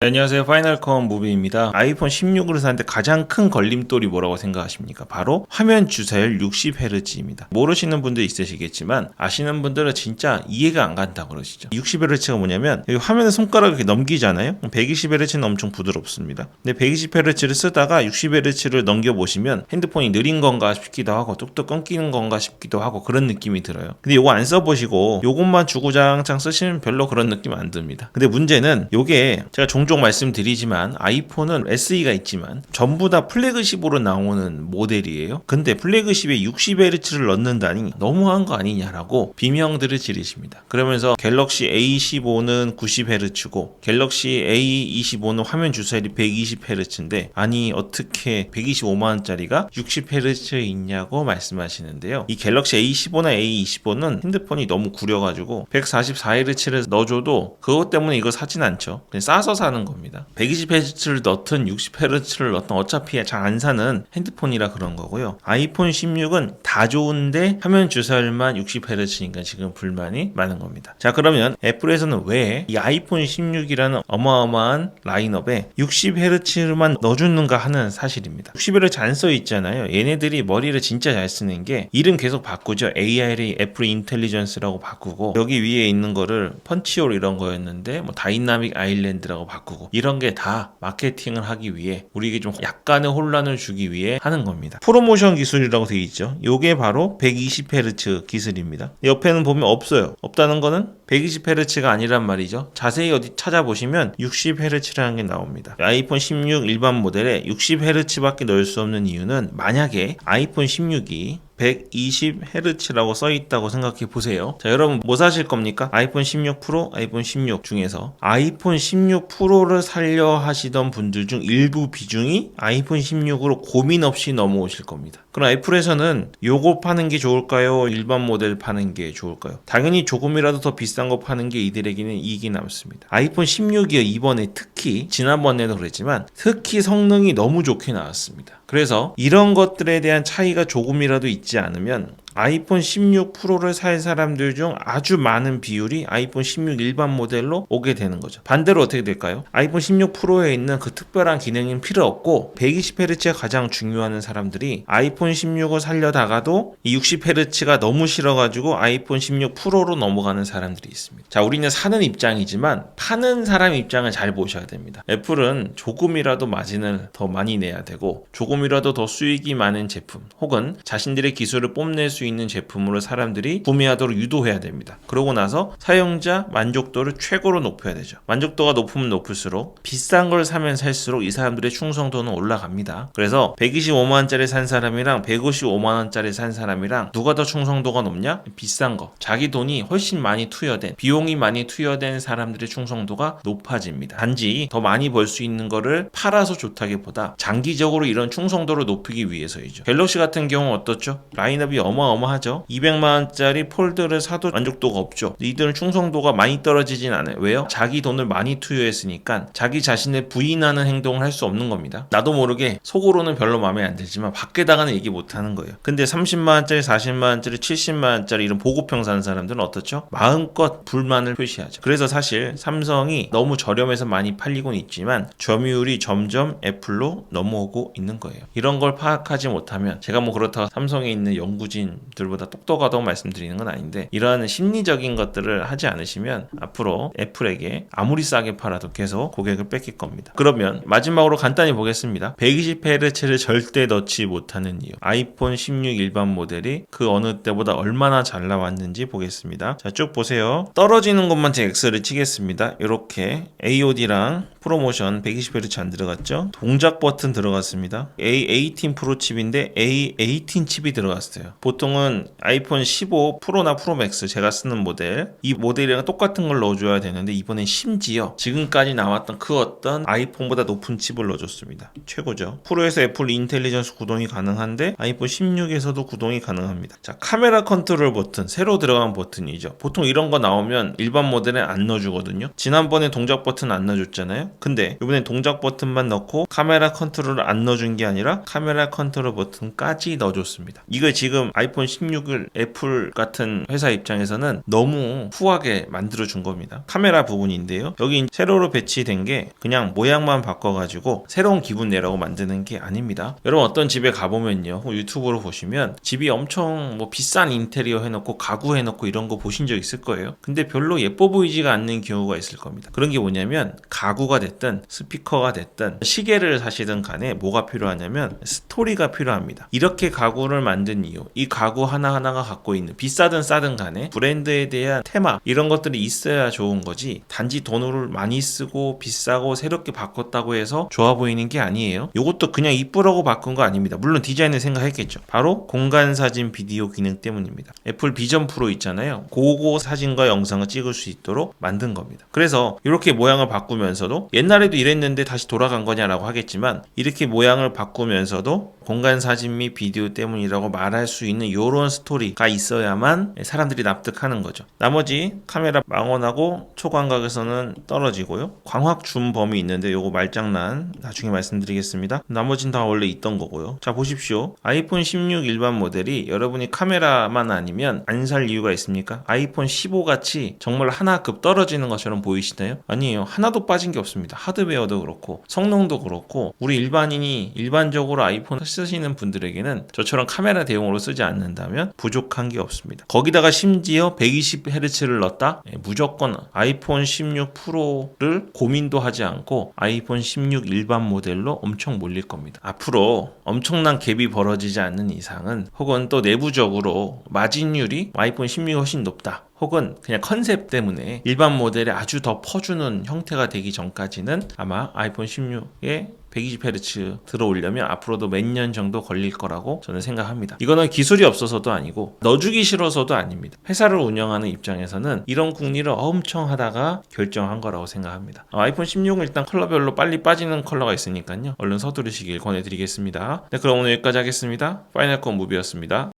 네, 안녕하세요. 파이널컴 무비입니다. 아이폰 16을 사는데 가장 큰 걸림돌이 뭐라고 생각하십니까? 바로 화면 주사율 60Hz입니다. 모르시는 분도 있으시겠지만 아시는 분들은 진짜 이해가 안 간다고 그러시죠. 60Hz가 뭐냐면 여기 화면에 손가락을 이렇게 넘기잖아요. 120Hz는 엄청 부드럽습니다. 근데 120Hz를 쓰다가 60Hz를 넘겨 보시면 핸드폰이 느린 건가 싶기도 하고 뚝뚝 끊기는 건가 싶기도 하고 그런 느낌이 들어요. 근데 요거 안 써보시고 요것만 주구장창 쓰시면 별로 그런 느낌 안 듭니다. 근데 문제는 요게 제가 종종 말씀드리지만 아이폰은 SE가 있지만 전부 다 플래그십으로 나오는 모델이에요. 근데 플래그십에 60Hz를 넣는다니 너무한 거 아니냐라고 비명들을 지르십니다. 그러면서 갤럭시 A15는 90Hz고 갤럭시 A25는 화면 주사율이 120Hz인데 아니 어떻게 125만 원짜리가 60Hz 있냐고 말씀하시는데요. 이 갤럭시 A15나 A25는 핸드폰이 너무 구려가지고 144Hz를 넣어줘도 그것 때문에 이거 사진 않죠. 그냥 싸서 사는 겁니다. 120Hz를 넣든 60Hz를 넣든 어차피 잘 안 사는 핸드폰이라 그런 거고요. 아이폰 16은 다 좋은데 화면 주사율만 60Hz니까 지금 불만이 많은 겁니다. 자 그러면 애플에서는 왜 이 아이폰 16이라는 어마어마한 라인업에 60Hz만 넣어주는가 하는 사실입니다. 60Hz 안 써 있잖아요. 얘네들이 머리를 진짜 잘 쓰는 게 이름 계속 바꾸죠. AI를 애플 인텔리전스라고 바꾸고 여기 위에 있는 거를 펀치홀 이런 거였는데 뭐 다이나믹 아일랜드라고 바꾸고 이런 게 다 마케팅을 하기 위해 우리에게 좀 약간의 혼란을 주기 위해 하는 겁니다. 프로모션 기술이라고 되어 있죠. 요게 바로 120Hz 기술입니다. 옆에는 보면 없어요. 없다는 거는 120Hz가 아니란 말이죠. 자세히 어디 찾아보시면 60Hz라는 게 나옵니다. 아이폰 16 일반 모델에 60Hz밖에 넣을 수 없는 이유는 만약에 아이폰 16이 120Hz라고 써 있다고 생각해 보세요. 자, 여러분 뭐 사실 겁니까? 아이폰 16 프로, 아이폰 16 중에서 아이폰 16 프로를 살려 하시던 분들 중 일부 비중이 아이폰 16으로 고민 없이 넘어오실 겁니다. 그럼 애플에서는 요거 파는 게 좋을까요? 일반 모델 파는 게 좋을까요? 당연히 조금이라도 더 비싼 거 파는 게 이들에게는 이익이 남습니다. 아이폰 16이요 이번에 특히 지난번에도 그랬지만 특히 성능이 너무 좋게 나왔습니다. 그래서 이런 것들에 대한 차이가 조금이라도 있지 않으면 아이폰 16 프로를 살 사람들 중 아주 많은 비율이 아이폰 16 일반 모델로 오게 되는 거죠. 반대로 어떻게 될까요? 아이폰 16 프로에 있는 그 특별한 기능은 필요 없고 120Hz가 가장 중요한 사람들이 아이폰 16을 살려다가도 이 60Hz가 너무 싫어가지고 아이폰 16 프로로 넘어가는 사람들이 있습니다. 자, 우리는 사는 입장이지만 파는 사람 입장을 잘 보셔야 됩니다. 애플은 조금이라도 마진을 더 많이 내야 되고 조금이라도 더 수익이 많은 제품 혹은 자신들의 기술을 뽐낼 수 있는 제품으로 사람들이 구매하도록 유도해야 됩니다. 그러고 나서 사용자 만족도를 최고로 높여야 되죠. 만족도가 높으면 높을수록 비싼 걸 사면 살수록 이 사람들의 충성도는 올라갑니다. 그래서 125만 원짜리 산 사람이랑 155만 원짜리 산 사람이랑 누가 더 충성도가 높냐? 비싼 거. 자기 돈이 훨씬 많이 투여된 비용이 많이 투여된 사람들의 충성도가 높아집니다. 단지 더 많이 벌 수 있는 거를 팔아서 좋다기보다 장기적으로 이런 충성도를 높이기 위해서이죠. 갤럭시 같은 경우 어떻죠? 라인업이 어마어마하죠. 200만 원짜리 폴드를 사도 만족도가 없죠. 이들은 충성도가 많이 떨어지진 않아요. 왜요? 자기 돈을 많이 투여했으니까 자기 자신을 부인하는 행동을 할 수 없는 겁니다. 나도 모르게 속으로는 별로 마음에 안 들지만 밖에다가는 얘기 못 하는 거예요. 근데 30만 원짜리, 40만 원짜리, 70만 원짜리 이런 보급형 사는 사람들은 어떻죠? 마음껏 불만을 표시하죠. 그래서 사실 삼성이 너무 저렴해서 많이 팔리곤 있지만 점유율이 점점 애플로 넘어오고 있는 거예요. 이런 걸 파악하지 못하면 제가 뭐 그렇다고 삼성에 있는 연구진 들보다 똑똑하다고 말씀드리는 건 아닌데 이러한 심리적인 것들을 하지 않으시면 앞으로 애플에게 아무리 싸게 팔아도 계속 고객을 뺏길 겁니다. 그러면 마지막으로 간단히 보겠습니다. 120Hz를 절대 넣지 못하는 이유. 아이폰 16 일반 모델이 그 어느 때보다 얼마나 잘 나왔는지 보겠습니다. 자, 쭉 보세요. 떨어지는 것만 제 X를 치겠습니다. 이렇게 AOD랑 프로모션 120Hz 안 들어갔죠? 동작 버튼 들어갔습니다. A18 프로 칩인데 A18 칩이 들어갔어요. 보통은 아이폰 15 프로나 프로 맥스 제가 쓰는 모델 이 모델이랑 똑같은 걸 넣어줘야 되는데 이번엔 심지어 지금까지 나왔던 그 어떤 아이폰보다 높은 칩을 넣어줬습니다. 최고죠. 프로에서 애플 인텔리전스 구동이 가능한데 아이폰 16에서도 구동이 가능합니다. 자 카메라 컨트롤 버튼 새로 들어간 버튼이죠. 보통 이런 거 나오면 일반 모델에 안 넣어주거든요. 지난번에 동작 버튼 안 넣어줬잖아요. 근데 이번엔 동작 버튼만 넣고 카메라 컨트롤을 안 넣어준 게 아니라 카메라 컨트롤 버튼까지 넣어줬습니다. 이거 지금 아이폰 16을 애플 같은 회사 입장에서는 너무 후하게 만들어준 겁니다. 카메라 부분인데요. 여기 세로로 배치된 게 그냥 모양만 바꿔가지고 새로운 기분 내라고 만드는 게 아닙니다. 여러분 어떤 집에 가보면요. 유튜브로 보시면 집이 엄청 뭐 비싼 인테리어 해놓고 가구 해놓고 이런 거 보신 적 있을 거예요. 근데 별로 예뻐 보이지가 않는 경우가 있을 겁니다. 그런 게 뭐냐면 가구가 됐든 스피커가 됐든 시계를 사시든 간에 뭐가 필요하냐면 스토리가 필요합니다. 이렇게 가구를 만든 이유, 이 가구 하나하나가 갖고 있는 비싸든 싸든 간에 브랜드에 대한 테마 이런 것들이 있어야 좋은 거지 단지 돈을 많이 쓰고 비싸고 새롭게 바꿨다고 해서 좋아 보이는 게 아니에요. 이것도 그냥 이쁘라고 바꾼 거 아닙니다. 물론 디자인을 생각했겠죠. 바로 공간 사진 비디오 기능 때문입니다. 애플 비전 프로 있잖아요. 고고 사진과 영상을 찍을 수 있도록 만든 겁니다. 그래서 이렇게 모양을 바꾸면서도 옛날에도 이랬는데 다시 돌아간 거냐라고 하겠지만 이렇게 모양을 바꾸면서도 공간 사진 및 비디오 때문이라고 말할 수 있는 이런 스토리가 있어야만 사람들이 납득하는 거죠. 나머지 카메라 망원하고 초광각에서는 떨어지고요. 광학 줌 범위 있는데 요거 말장난 나중에 말씀드리겠습니다. 나머진 다 원래 있던 거고요. 자 보십시오. 아이폰 16 일반 모델이 여러분이 카메라만 아니면 안 살 이유가 있습니까? 아이폰 15 같이 정말 하나급 떨어지는 것처럼 보이시나요? 아니에요. 하나도 빠진 게 없습니다. 하드웨어도 그렇고 성능도 그렇고 우리 일반인이 일반적으로 아이폰 쓰시는 분들에게는 저처럼 카메라 대용으로 쓰지 않는다면 부족한 게 없습니다. 거기다가 심지어 120Hz를 넣었다? 예, 무조건 아이폰 16 프로를 고민도 하지 않고 아이폰 16 일반 모델로 엄청 몰릴 겁니다. 앞으로 엄청난 갭이 벌어지지 않는 이상은 혹은 또 내부적으로 마진율이 아이폰 16이 훨씬 높다. 혹은 그냥 컨셉 때문에 일반 모델에 아주 더 퍼주는 형태가 되기 전까지는 아마 아이폰 16에 120Hz 들어오려면 앞으로도 몇 년 정도 걸릴 거라고 저는 생각합니다. 이거는 기술이 없어서도 아니고 넣어주기 싫어서도 아닙니다. 회사를 운영하는 입장에서는 이런 궁리를 엄청 하다가 결정한 거라고 생각합니다. 어, 아이폰 16은 일단 컬러별로 빨리 빠지는 컬러가 있으니까요. 얼른 서두르시길 권해드리겠습니다. 네, 그럼 오늘 여기까지 하겠습니다. 파이널 컷 무비였습니다.